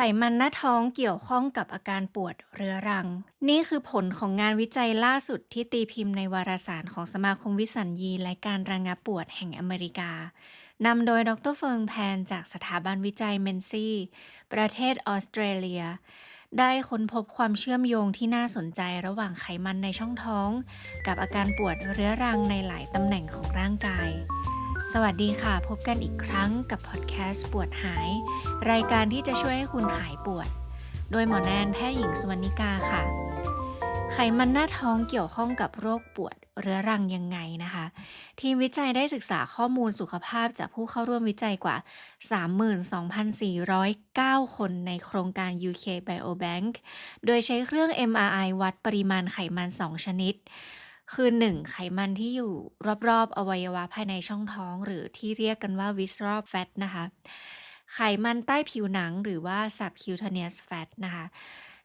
ไขมันหน้าท้องเกี่ยวข้องกับอาการปวดเรื้อรัง นี่คือผลของงานวิจัยล่าสุดที่ตีพิมพ์ในวารสารของสมาคมวิสัญญีและการระงับปวดแห่งอเมริกานำโดยดรเฟิงแพนจากสถาบันวิจัยเมนซีประเทศออสเตรเลีย ได้ค้นพบความเชื่อมโยงที่น่าสนใจระหว่างไขมันในช่องท้อง กับอาการปวดเรื้อรังในหลายตำแหน่งของร่างกาย สวัสดีค่ะ พบกันอีกครั้งกับพอดแคสต์ปวดหาย รายการที่จะช่วยให้คุณหายปวด โดยหมอแนนแพทย์หญิงสุวรรณิกาค่ะ ไขมันหน้าท้องเกี่ยวข้องกับโรคปวดเรื้อรังยังไงนะคะ ทีมวิจัยได้ศึกษาข้อมูลสุขภาพจากผู้เข้าร่วมวิจัยกว่า 32,409 คนในโครงการ UK Biobank โดยใช้เครื่อง MRI วัดปริมาณไขมัน 2 ชนิด คือ 1 ไขมันที่อยู่รอบ ๆ อวัยวะภายในช่องท้อง หรือที่เรียกกันว่า visceral fat นะคะ ไขมันใต้ผิวหนังหรือว่า subcutaneous fat นะคะ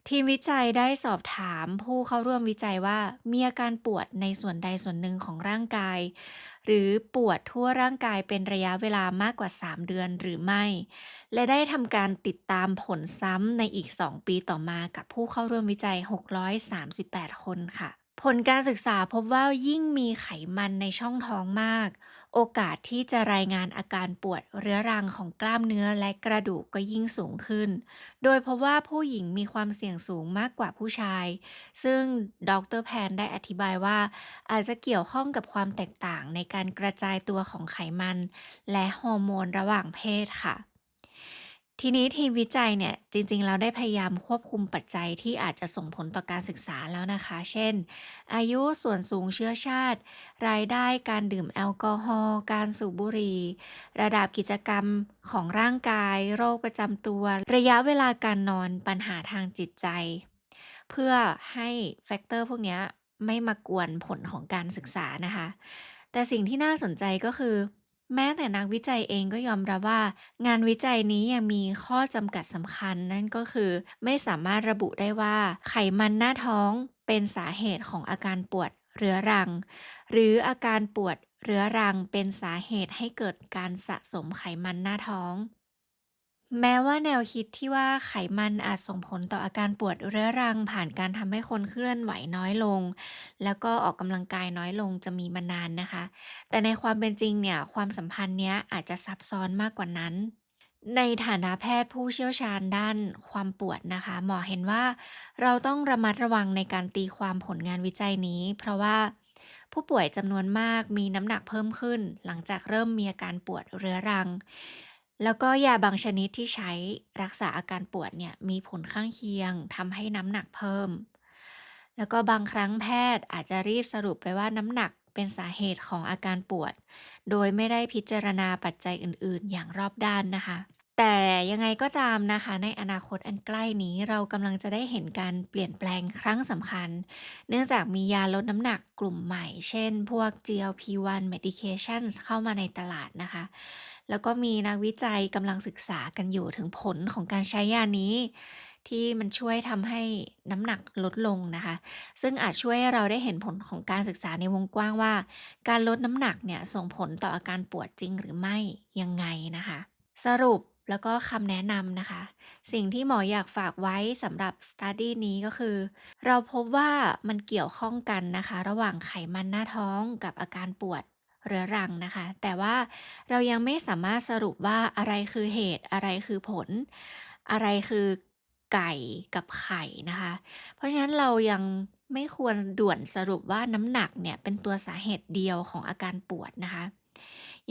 ทีมวิจัยได้สอบถามผู้เข้าร่วมวิจัยว่า มีอาการปวดในส่วนใดส่วนหนึ่งของร่างกาย หรือปวดทั่วร่างกายเป็นระยะเวลามากกว่า 3 เดือนหรือไม่ และได้ทำการติดตามผลซ้ำในอีก 2 ปีต่อมากับผู้เข้าร่วมวิจัย 638 คนค่ะ ผลการศึกษาพบว่ายิ่งมีไขมันในช่องท้องมาก โอกาสที่จะรายงานอาการปวดเรื้อรังของกล้ามเนื้อและกระดูกก็ยิ่งสูงขึ้น โดยเพราะว่าผู้หญิงมีความเสี่ยงสูงมากกว่าผู้ชาย ซึ่งดรแพนได้อธิบายว่า อาจจะเกี่ยวข้องกับความแตกต่างในการกระจายตัวของไขมัน และฮอร์โมนระหว่างเพศค่ะ ทีนี้ทีมวิจัยเนี่ยจริงๆแล้วได้พยายามควบคุมปัจจัยที่อาจจะส่งผลต่อการศึกษาแล้วนะคะ เช่น อายุส่วนสูงเชื้อชาติ รายได้การดื่มแอลกอฮอล์การสูบบุหรี่ระดับกิจกรรมของร่างกาย โรคประจำตัว ระยะเวลาการนอนปัญหาทางจิตใจ เพื่อให้แฟกเตอร์พวกนี้ไม่มากวนผลของการศึกษานะคะ แต่สิ่งที่น่าสนใจก็คือ แม้แต่นักวิจัยเองก็ยอมรับว่า งานวิจัยนี้ยังมีข้อจำกัดสำคัญ นั่นก็คือไม่สามารถระบุได้ว่า ไขมันหน้าท้องเป็นสาเหตุของอาการปวดเรื้อรัง หรืออาการปวดเรื้อรังเป็นสาเหตุให้เกิดการสะสมไขมันหน้าท้อง แม้ว่าแนวคิดที่ว่าไขมันอาจส่งผลต่ออาการปวดเรื้อรัง ผ่านการทำให้คนเคลื่อนไหวน้อยลง แล้วก็ออกกำลังกายน้อยลงจะมีมานานนะคะ แต่ในความเป็นจริงเนี่ย ความสัมพันธ์เนี้ยอาจจะซับซ้อนมากกว่านั้น ในฐานะแพทย์ผู้เชี่ยวชาญด้านความปวดนะคะ หมอเห็นว่าเราต้องระมัดระวังในการตีความผลงานวิจัยนี้ เพราะว่าผู้ป่วยจำนวนมากมีน้ำหนักเพิ่มขึ้น หลังจากเริ่มมีอาการปวดเรื้อรัง แล้วก็ยาบางชนิดที่ใช้รักษาอาการปวดเนี่ยมีผลข้างเคียงทำให้น้ำหนักเพิ่ม แล้วก็บางครั้งแพทย์อาจจะรีบสรุปไปว่าน้ำหนักเป็นสาเหตุของอาการปวด โดยไม่ได้พิจารณาปัจจัยอื่น ๆ อย่างรอบด้านนะคะ แต่ยังไงก็ตามนะคะ ในอนาคตอันใกล้นี้เรากำลังจะได้เห็นการเปลี่ยนแปลงครั้งสำคัญ เนื่องจากมียาลดน้ำหนักกลุ่มใหม่ เช่น พวก GLP-1 medications เข้ามาในตลาดนะคะ แล้วก็มีนักวิจัยกำลังศึกษากันอยู่ถึงผลของการใช้ยานี้ ที่มันช่วยทำให้น้ำหนักลดลงนะคะ ซึ่งอาจช่วยให้เราได้เห็นผลของการศึกษาในวงกว้างว่า การลดน้ำหนักเนี่ยส่งผลต่ออาการปวดจริงหรือไม่ยังไงนะคะ สรุป แล้วก็คำแนะนำนะคะ สิ่งที่หมออยากฝากไว้สำหรับ study นี้ก็คือ เราพบว่ามันเกี่ยวข้องกันนะคะ ระหว่างไขมันหน้าท้องกับอาการปวดเรื้อรังนะคะ แต่ว่าเรายังไม่สามารถสรุปว่าอะไรคือเหตุอะไรคือผล อะไรคือไก่กับไข่นะคะ เพราะฉะนั้นเรายังไม่ควรด่วนสรุปว่าน้ำหนักเนี่ยเป็นตัวสาเหตุเดียวของอาการปวดนะคะ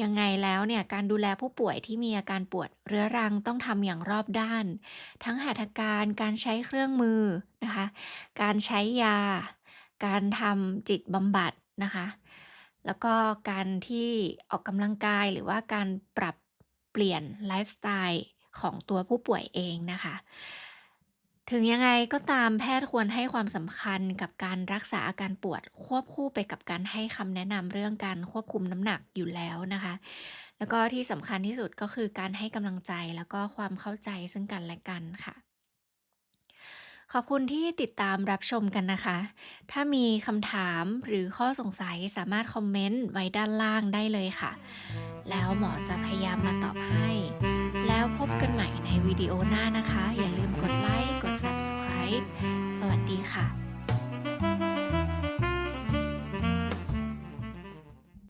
ยังไงแล้วเนี่ยการดูแลผู้ป่วยที่มีอาการปวดเรื้อรังต้องทำอย่างรอบด้าน ทั้งหัตถการการใช้เครื่องมือนะคะ การใช้ยา การทำจิตบำบัดนะคะ แล้วก็การที่ออกกำลังกายหรือว่าการปรับเปลี่ยนไลฟ์สไตล์ของตัวผู้ป่วยเองนะคะ ถึงยังไงก็ตามแพทย์ควรให้ความสำคัญกับการรักษาอาการปวด ควบคู่ไปกับการให้คำแนะนำเรื่องการควบคุมน้ำหนักอยู่แล้วนะคะ แล้วก็ที่สำคัญที่สุดก็คือการให้กำลังใจแล้วก็ความเข้าใจซึ่งกันและกันค่ะ ขอบคุณที่ติดตามรับชมกันนะคะ ถ้ามีคำถามหรือข้อสงสัยสามารถคอมเมนต์ไว้ด้านล่างได้เลยค่ะ แล้วหมอจะพยายามมาตอบให้ แล้วพบกันใหม่ในวิดีโอหน้านะคะ อย่าลืมกดไล k Subscribe สวัสดีค่ะ